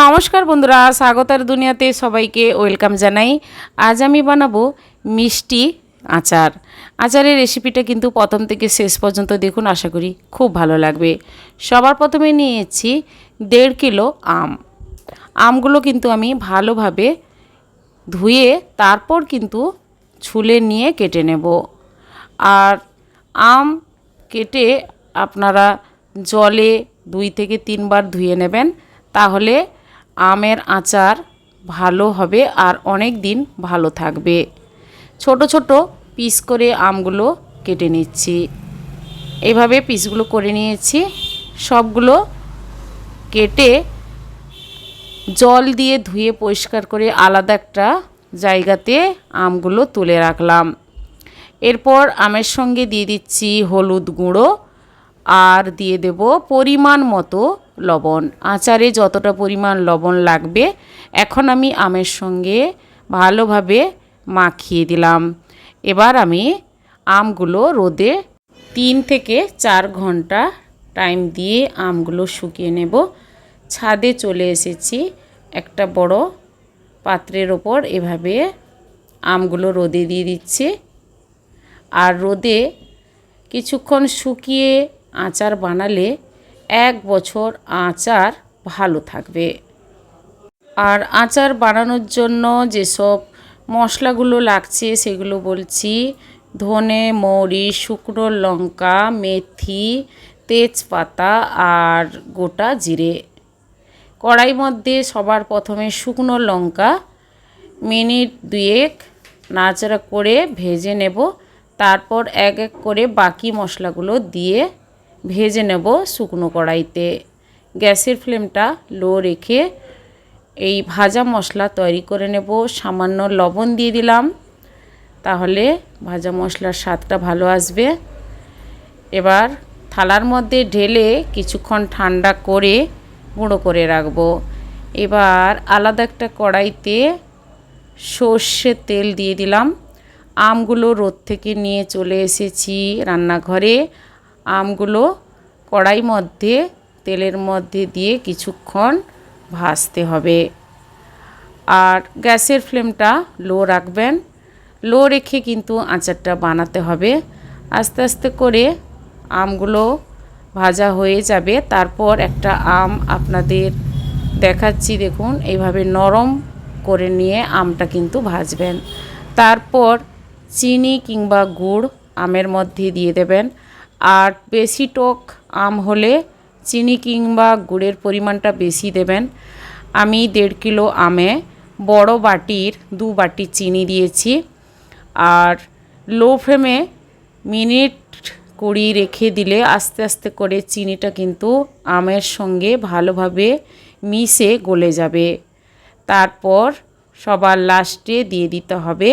নমস্কার বন্ধুরা, স্বাগতার দুনিয়াতে সবাইকে ওয়েলকাম জানাই। আজ আমি বানাবো মিষ্টি আচার। আচারের রেসিপিটা কিন্তু প্রথম থেকে শেষ পর্যন্ত দেখুন, আশা করি খুব ভালো লাগবে। সবার প্রথমে নিয়েছি দেড় কিলো আম। আমগুলো কিন্তু আমি ভালোভাবে ধুয়ে তারপর কিন্তু ছুলে নিয়ে কেটে নেব। আর আম কেটে আপনারা জলে দুই থেকে তিনবার ধুয়ে নেবেন, তাহলে আমের আচার ভালো হবে আর অনেক দিন ভালো থাকবে। ছোট ছোট পিস করে আমগুলো কেটে নিচ্ছি। এইভাবে পিসগুলো করে নিয়েছি। সবগুলো কেটে জল দিয়ে ধুয়ে পরিষ্কার করে আলাদা একটা জায়গাতে আমগুলো তুলে রাখলাম। এরপর আমের সঙ্গে দিয়ে দিচ্ছি হলুদ গুঁড়ো আর দিয়ে দেব পরিমাণ মতো লবণ। আচারে যতটা পরিমাণ লবণ লাগবে, এখন আমি আমের সঙ্গে ভালোভাবে মাখিয়ে দিলাম। এবার আমি আমগুলো রোদে তিন থেকে চার ঘণ্টা টাইম দিয়ে আমগুলো শুকিয়ে নেব। ছাদে চলে এসেছি একটা বড় পাত্রের ওপর, এভাবে আমগুলো রোদে দিয়ে দিচ্ছি। আর রোদে কিছুক্ষণ শুকিয়ে আচার বানালে এক বছর আচার ভালো থাকবে। আর আচার বানানোর জন্য যেসব মশলাগুলো লাগছে সেগুলো বলছি, ধনে, মৌরি, শুকনো লঙ্কা, মেথি, তেজপাতা আর গোটা জিরে। কড়াই মধ্যে সবার প্রথমে শুকনো লঙ্কা, মিনিট দুয়েক নাচড়া করে ভেজে নেব। তারপর এক এক করে বাকি মশলাগুলো দিয়ে ভেজে নেব শুকনো কড়াইতে। গ্যাসের ফ্লেমটা লো রেখে এই ভাজা মশলা তৈরি করে নেব। সামান্য লবণ দিয়ে দিলাম। তাহলে ভাজা মশলার স্বাদটা ভালো আসবে। এবার থালার মধ্যে ঢেলে কিছুক্ষণ ঠান্ডা করে গুঁড়ো করে রাখব। এবার আলাদা একটা কড়াইতে সর্ষের তেল দিয়ে দিলাম। আমগুলো রোদ থেকে নিয়ে চলে এসেছি রান্নাঘরে। আমগুলো কড়াই মধ্যে, তেলের মধ্যে দিয়ে কিছুক্ষণ ভাজতে হবে। আর গ্যাসের ফ্লেমটা লো রাখবেন। লো রেখে কিন্তু আচারটা বানাতে হবে। আস্তে আস্তে করে আমগুলো ভাজা হয়ে যাবে। তারপর একটা আম আপনাদের দেখাচ্ছি, দেখুন, এইভাবে নরম করে নিয়ে আমটা কিন্তু ভাজবেন। তারপর চিনি কিংবা গুড় আমের মধ্যে দিয়ে দেবেন। আর বেশি টক আম হলে চিনি কিংবা গুড়ের পরিমাণটা বেশি দেবেন। আমি দেড় কিলো আমে বড় বাটির দু বাটি চিনি দিয়েছি। আর লো ফ্লেমে মিনিট কুড়ি রেখে দিলে আস্তে আস্তে করে চিনিটা কিন্তু আমের সঙ্গে ভালোভাবে মিশে গলে যাবে। তারপর সবার লাস্টে দিয়ে দিতে হবে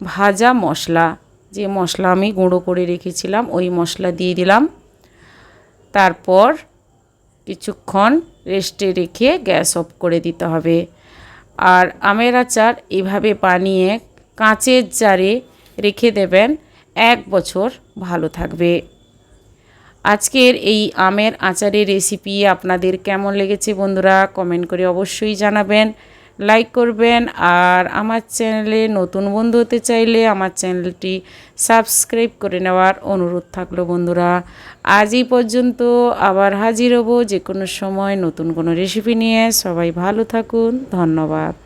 ভাজা মশলা। যে মশলা আমি গুঁড়ো করে রেখেছিলাম, ওই মশলা দিয়ে দিলাম। তারপর কিছুক্ষণ রেস্টে রেখে গ্যাস অফ করে দিতে হবে। আর আমের আচার এভাবে বানিয়ে কাঁচের জারে রেখে দেবেন, এক বছর ভালো থাকবে। আজকের এই আমের আচারের রেসিপি আপনাদের কেমন লেগেছে বন্ধুরা কমেন্ট করে অবশ্যই জানাবেন। লাইক করবেন আর আমার চ্যানেলে নতুন বন্ধু হতে চাইলে আমার চ্যানেলটি সাবস্ক্রাইব করে নেওয়ার অনুরোধ থাকল বন্ধুরা। আজ এই পর্যন্ত আবার হাজির হব যে কোনো সময় নতুন কোনো রেসিপি নিয়ে। সবাই ভালো থাকুন, ধন্যবাদ।